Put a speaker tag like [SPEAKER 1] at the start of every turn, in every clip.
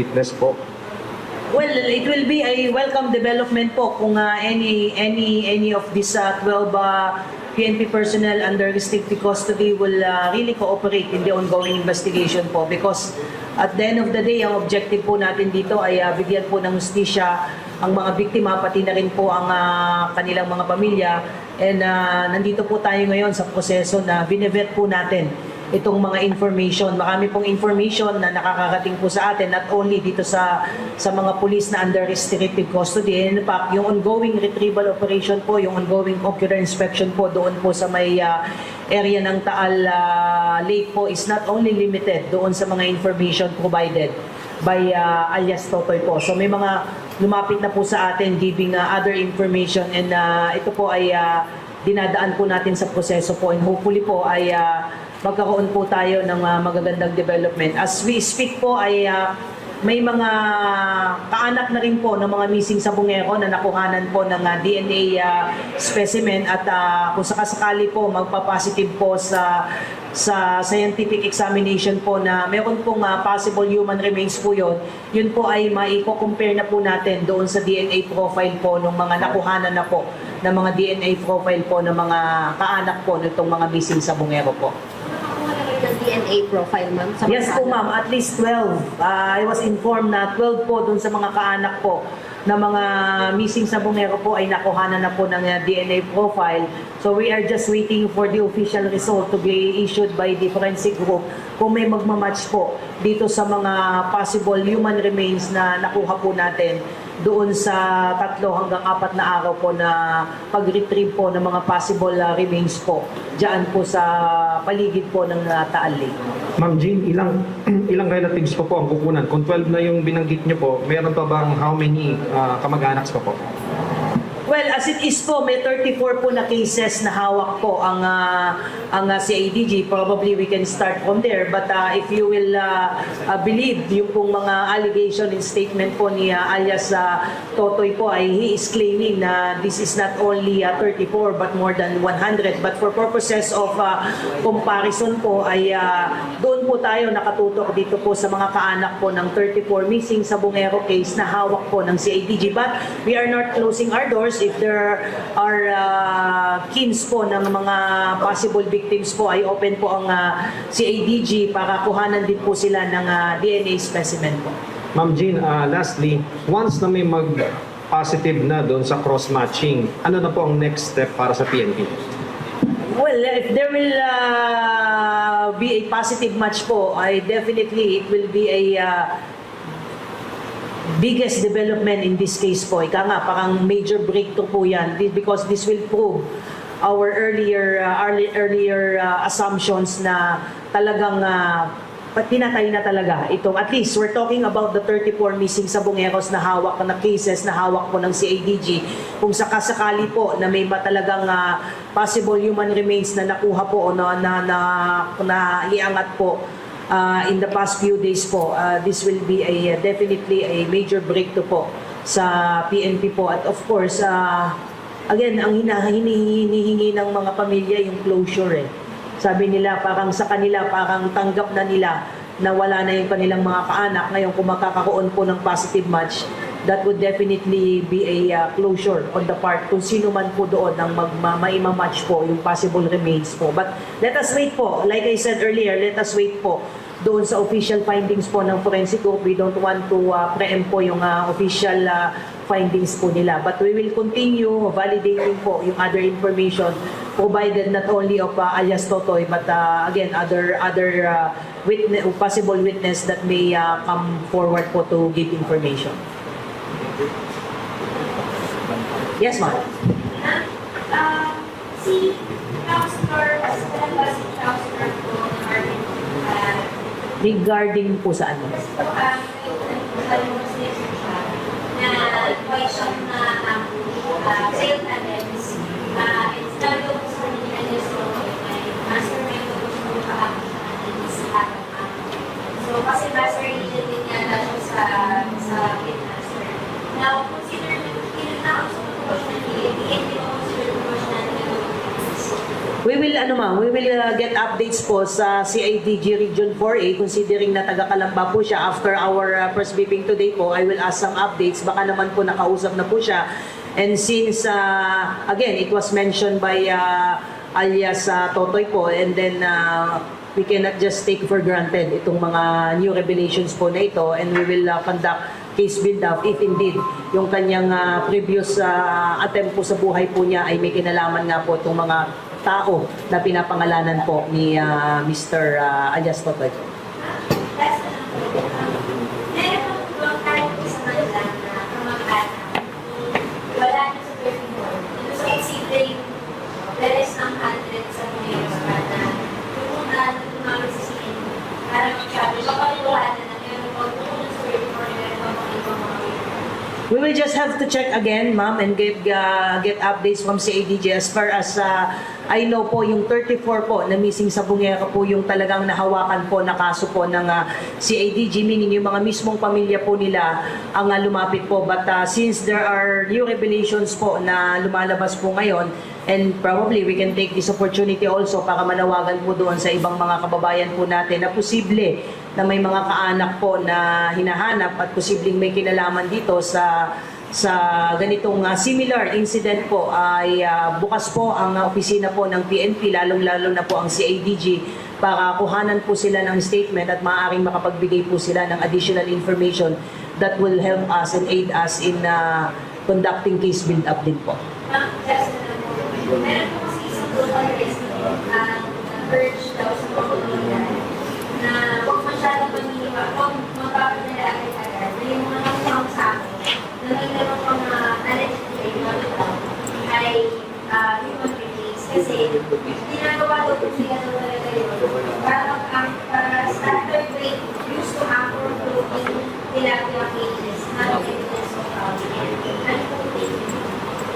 [SPEAKER 1] witness po.
[SPEAKER 2] Well, it will be a welcome development po kung uh, any any any of these uh, 12 uh, PNP personnel under restricted custody will uh, really cooperate in the ongoing investigation po because at the end of the day, ang objective po natin dito ay uh, bigyan po ng hustisya ang mga biktima pati na rin po ang uh, kanilang mga pamilya and uh, nandito po tayo ngayon sa proseso na binevet po natin itong mga information. Marami pong information na nakakarating po sa atin not only dito sa sa mga pulis na under restricted custody. And in fact, yung ongoing retrieval operation po, yung ongoing ocular inspection po doon po sa may ah, area ng Taal ah, Lake po is not only limited doon sa mga information provided by ah, alias Totoy po. So may mga lumapit na po sa atin giving ah, other information and ah, ito po ay ah, dinadaan po natin sa proseso po and hopefully po ay ah, magkakaroon po tayo ng ah, magagandang development. As we speak po ay ah, may mga kaanak na rin po ng mga missing sa Bungero na nakuhanan po ng ah, DNA ah, specimen at ah, kung sakasakali po magpa-positive po sa sa scientific examination po na meron pong ah, possible human remains po yun, yun po ay maiko-compare na po natin doon sa DNA profile po ng mga nakuhanan na po ng mga DNA profile po ng mga kaanak po nitong mga missing sa Bungero po.
[SPEAKER 3] Nakakuha na kayo ng DNA profile, ma'am? sa mga
[SPEAKER 2] Yes po ma'am, at least 12. Ah, I was informed na 12 po dun sa mga kaanak po na mga missing sa Bungero po ay nakuhanan na po ng ah, DNA profile. So we are just waiting for the official result to be issued by the forensic group kung may magmamatch po dito sa mga possible human remains na nakuha po natin doon sa tatlo hanggang apat na araw po na pag-retrieve po ng mga possible ah, remains po diyan po sa paligid po ng uh, Taal Lake.
[SPEAKER 1] Ma'am Jean, ilang ilang relatives pa po ang kukunan? Kung 12 na yung binanggit niyo po, meron pa bang how many ah, kamag-anaks pa po?
[SPEAKER 2] Well, as it is po, may 34 po na cases na hawak po ang ah, ang ah, CADG. Probably we can start from there. But ah, if you will ah, ah, believe yung pong mga allegation and statement po ni ah, alias ah, Totoy po ay he is claiming na this is not only ah, 34 but more than 100. But for purposes of ah, comparison po ay ah, doon po tayo nakatutok dito po sa mga kaanak po ng 34 missing sa Bungero case na hawak po ng CADG. But we are not closing our doors if there are uh, kins po ng mga possible victims po ay open po ang uh, CADG para kuhanan din po sila ng uh, DNA specimen po.
[SPEAKER 1] Ma'am Jean, ah, lastly, once na may mag positive na doon sa cross-matching, ano na po ang next step para sa PNP?
[SPEAKER 2] Well, if there will uh, be a positive match po, I definitely it will be a uh, biggest development in this case po. Ika nga, parang major breakthrough po yan because this will prove our earlier uh, early, earlier uh, assumptions na talagang uh, pinatay na talaga itong at least we're talking about the 34 missing sa Bungeros na hawak na cases na hawak po ng CADG kung sakasakali po na may ba talagang uh, possible human remains na nakuha po o na na, na, na iangat po uh, in the past few days po uh, this will be a definitely a major breakthrough po sa PNP po. At of course uh, again ang hinihingi ng mga pamilya yung closure eh. Sabi nila parang sa kanila parang tanggap na nila na wala na yung kanilang mga kaanak. Ngayon kung makakaroon po ng positive match that would definitely be a uh, closure on the part kung sino man po doon ang mag match po yung possible remains po. But let us wait po. Like I said earlier let us wait po doon sa official findings po ng forensic group. We don't want to uh, preempt po yung uh, official uh, findings po nila. But we will continue validating po yung other information provided not only of uh, alias Totoy but uh, again other other uh, witness possible witness that may uh, come forward po to give information. Yes, ma'am.
[SPEAKER 4] Ah, si Counselor, assistant ba si Counselor po regarding ah,
[SPEAKER 2] Regarding po sa ano?
[SPEAKER 4] so, kalumos na siya na na ang ah, sale talents ah, it's not yung sa nila niya so may mastermind ko gusto ko kahapon na sa araw So, kasi master nila din niya na siya sa sa kidmaster. Now, consider kinakausap ko po siya ni hindi ko consider ko siya ni
[SPEAKER 2] We will ano ma'am, we will uh, get updates po sa CIDG Region 4A considering na taga Kalamba po siya after our uh, first briefing today po. I will ask some updates. Baka naman po nakausap na po siya. And since uh, again, it was mentioned by uh, alias uh, Totoy po and then uh, we cannot just take for granted itong mga new revelations po na ito and we will uh, conduct case build up if indeed yung kanyang uh, previous uh, attempt po sa buhay po niya ay may kinalaman nga po itong mga tao na pinapangalanan po ni uh, Mr. Uh, alias Totoy. We will just have to check again, ma'am, and get uh, get updates from CADG as far as uh, I know po yung 34 po na missing sa Bungera po yung talagang nahawakan po na kaso po ng uh, CADG, meaning yung mga mismong pamilya po nila ang uh, lumapit po. But uh, since there are new revelations po na lumalabas po ngayon, and probably we can take this opportunity also para manawagan po doon sa ibang mga kababayan po natin na posible na may mga kaanak po na hinahanap at posibleng may kinalaman dito sa sa ganitong uh, similar incident po ay uh, bukas po ang uh, opisina po ng PNP lalong-lalo na po ang CADG para kuhanan po sila ng statement at maaaring makapagbigay po sila ng additional information that will help us and aid us in uh, conducting case build up din po.
[SPEAKER 4] Meron po kasi isang local resident daw sa mga komunidad na huwag masyadong maniniwa, huwag mapapadala agad-agad na yung mga nakuha sa akin na may dalawang mga allegedly na ito ay ah, human release kasi ginagawa daw po sila daw talaga yun para ang para standard rate used to happen to in tilapia cages not evidence of fraud. Ano po take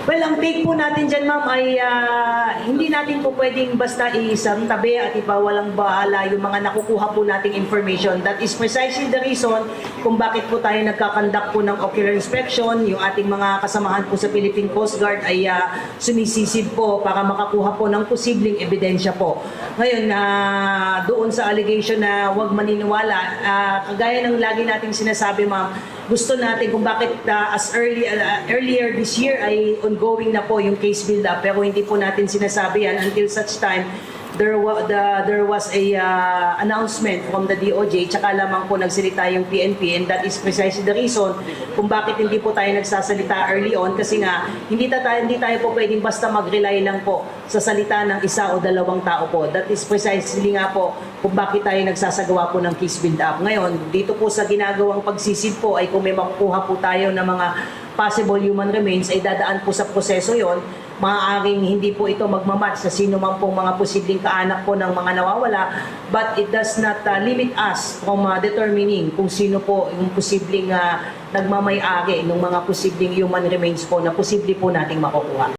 [SPEAKER 2] Well, ang take po natin dyan, ma'am, ay ah, hindi natin po pwedeng basta isang tabi at ipawalang bahala yung mga nakukuha po nating information. That is precisely the reason kung bakit po tayo nagkakandak po ng ocular inspection. Yung ating mga kasamahan po sa Philippine Coast Guard ay ah, sumisisid po para makakuha po ng posibleng ebidensya po. Ngayon, ah, doon sa allegation na huwag maniniwala, ah, kagaya ng lagi nating sinasabi, ma'am, gusto natin kung bakit uh, as early uh, earlier this year ay ongoing na po yung case build up pero hindi po natin sinasabi yan until such time there was the there was a uh, announcement from the DOJ tsaka lamang po nagsalita yung PNP and that is precisely the reason kung bakit hindi po tayo nagsasalita early on kasi nga hindi ta tayo hindi tayo po pwedeng basta mag-rely lang po sa salita ng isa o dalawang tao po. That is precisely nga po kung bakit tayo nagsasagawa po ng case build up. Ngayon dito po sa ginagawang pagsisid po ay kung may makukuha po tayo ng mga possible human remains ay dadaan po sa proseso yon maaaring hindi po ito magmamatch sa sino man pong mga posibleng kaanak po ng mga nawawala but it does not uh, limit us from uh, determining kung sino po yung posibleng uh, nagmamay-ari ng mga posibleng human remains po na posible po nating makukuha.